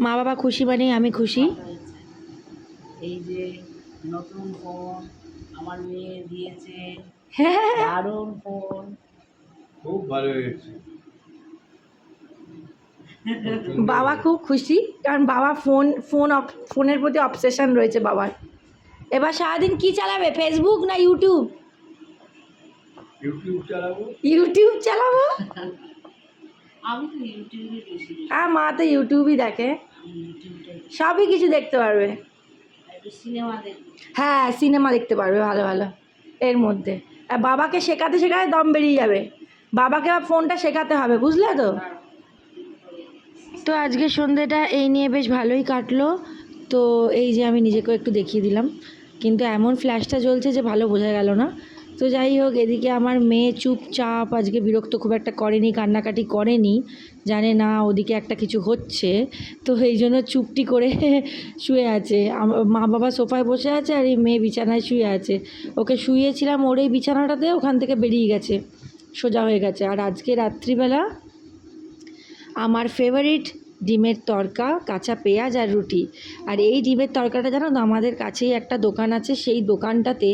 মা বাবা খুশি মানেই আমি খুশি। এই যে নতুন ফোন আমার মেয়ে দিয়েছে হ্যাঁ। দারুণ ফোন। খুব ভালো হয়েছে। বাবা খুব খুশি কারণ বাবা ফোন ফোন অপ- ফোনের প্রতি অবসেশন রয়েছে বাবার। এবার সারাদিন কি চালাবে ফেসবুক না ইউটিউব ইউটিউব চালাবো। ইউটিউব চালাবো? আর মা তো ইউটিউবই দেখে। সবই কিছু দেখতে পারবে। হ্যাঁ সিনেমা দেখতে পারবে ভালো ভালো। এর মধ্যে। আর বাবাকে শেখাতে শেখাতে দম বেরিয়ে যাবে। বাবাকে ফোনটা শেখাতে হবে বুঝলে তো? তো আজকে সন্ধ্যেটা এই নিয়ে বেশ ভালোই কাটলো। তো এই যে আমি নিজেকেও একটু দেখিয়ে দিলাম। কিন্তু এমন ফ্ল্যাশটা জ্বলছে যে ভালো বোঝা গেল না। তো যাই হোক, এদিকে আমার মেয়ে চুপচাপ আজকে বিরক্ত খুব একটা করেনি, কান্নাকাটি করেনি। জানে না ওদিকে একটা কিছু হচ্ছে। তো এই জন্য চুপটি করে শুয়ে আছে। মা বাবা সোফায় বসে আছে আর এই মেয়ে বিছানায় শুয়ে আছে। ওকে শুয়েছিলাম, ওর এই বিছানাটাতে ওখান থেকে বেরিয়ে গেছে, সোজা হয়ে গেছে। আর আজকে রাত্রিবেলা আমার ফেভারিট ডিমের তরকা, কাঁচা পেঁয়াজ আর রুটি। আর এই ডিমের তরকাটা জানো তো, আমাদের কাছেই একটা দোকান আছে, সেই দোকানটাতে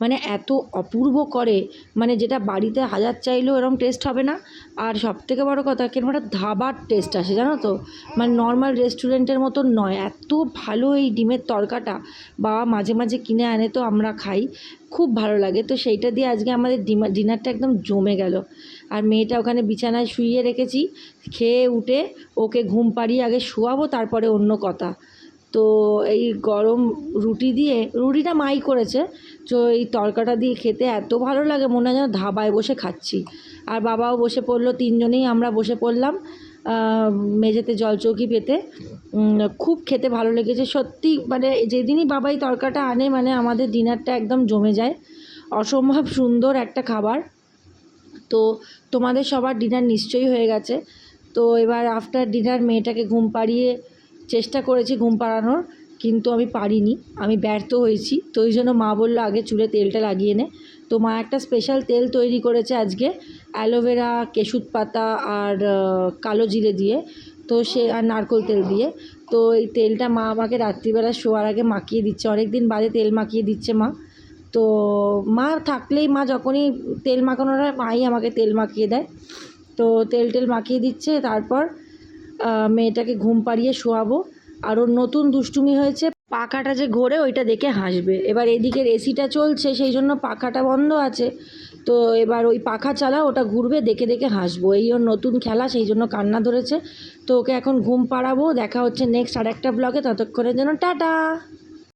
মানে এত অপূর্ব করে মানে যেটা বাড়িতে হাজার চাইলেও এরকম টেস্ট হবে না। আর সবথেকে বড় কথা কীরকম একটা ধাবার টেস্ট আসে, জানো তো? মানে নর্মাল রেস্টুরেন্টের মতন নয়। এত ভালো এই ডিমের তরকাটা। বাবা মাঝে মাঝে কিনে আনে তো আমরা খাই। খুব ভালো লাগে। তো সেইটা দিয়ে আজকে আমাদের ডিনারটা একদম জমে গেল। আর মেয়েটা ওখানে বিছানায় শুইয়ে রেখেছি। খেয়ে উঠে ওকে ঘুম পাড়িয়ে আগে শোয়াবো, তারপরে অন্য কথা। তো এই গরম রুটি দিয়ে, রুটিটা মাই করেছে, তো এই তরকাটা দিয়ে খেতে এত ভালো লাগে, মনে হয় যেন ধাবায় বসে খাচ্ছি। আর বাবাও বসে পড়ল, তিনজনেই আমরা বসে পড়লাম মেঝেতে জলচৌকি পেতে। খুব খেতে ভালো লেগেছে, সত্যি মানে যেদিনই বাবাই তরকাটা আনে মানে আমাদের ডিনারটা একদম জমে যায়। অসম্ভব সুন্দর একটা খাবার। তো তোমাদের সবার ডিনার নিশ্চয়ই হয়ে গেছে। তো এবার আফটার ডিনার মেয়েটাকে ঘুম পাড়িয়ে চেষ্টা করেছি ঘুম পাড়ানোর, কিন্তু আমি পারিনি। আমি ব্যর্থ হয়েছি। তো ওই জন্য মা বলল, আগে চুলে তেলটা লাগিয়ে নে। তো মা একটা স্পেশাল তেল তৈরি করেছে আজকে অ্যালোভেরা কেশুত পাতা আর কালো জিরে দিয়ে। তো সে, আর নারকোল তেল দিয়ে। তো এই তেলটা মা আমাকে রাত্রিবেলা শোয়ার আগে মাখিয়ে দিচ্ছে। অনেক দিন বাদে তেল মাখিয়ে দিচ্ছে মা। তো মা থাকলেই মা যখনই তেল মাখানোর হয়, মাই আমাকে তেল মাখিয়ে দেয়। তো তেল টেল মাখিয়ে দিচ্ছে, তারপর মেয়েটাকে ঘুম পাড়িয়ে শোয়াবো। আর ওর নতুন দুষ্টুমি হয়েছে, পাখাটা যে ঘোরে ওইটা দেখে হাসবে। এবার এদিকের এসিটা চলছে, সেই জন্য পাখাটা বন্ধ আছে। তো এবার ওই পাখা চালা ওটা ঘুরবে, দেখে দেখে হাসবো। এই ওর নতুন খেলা, সেই জন্য কান্না ধরেছে। তো ওকে এখন ঘুম পাড়াবো, দেখা হচ্ছে নেক্সট আর একটা ব্লগে ততক্ষণের জন্য টাটা!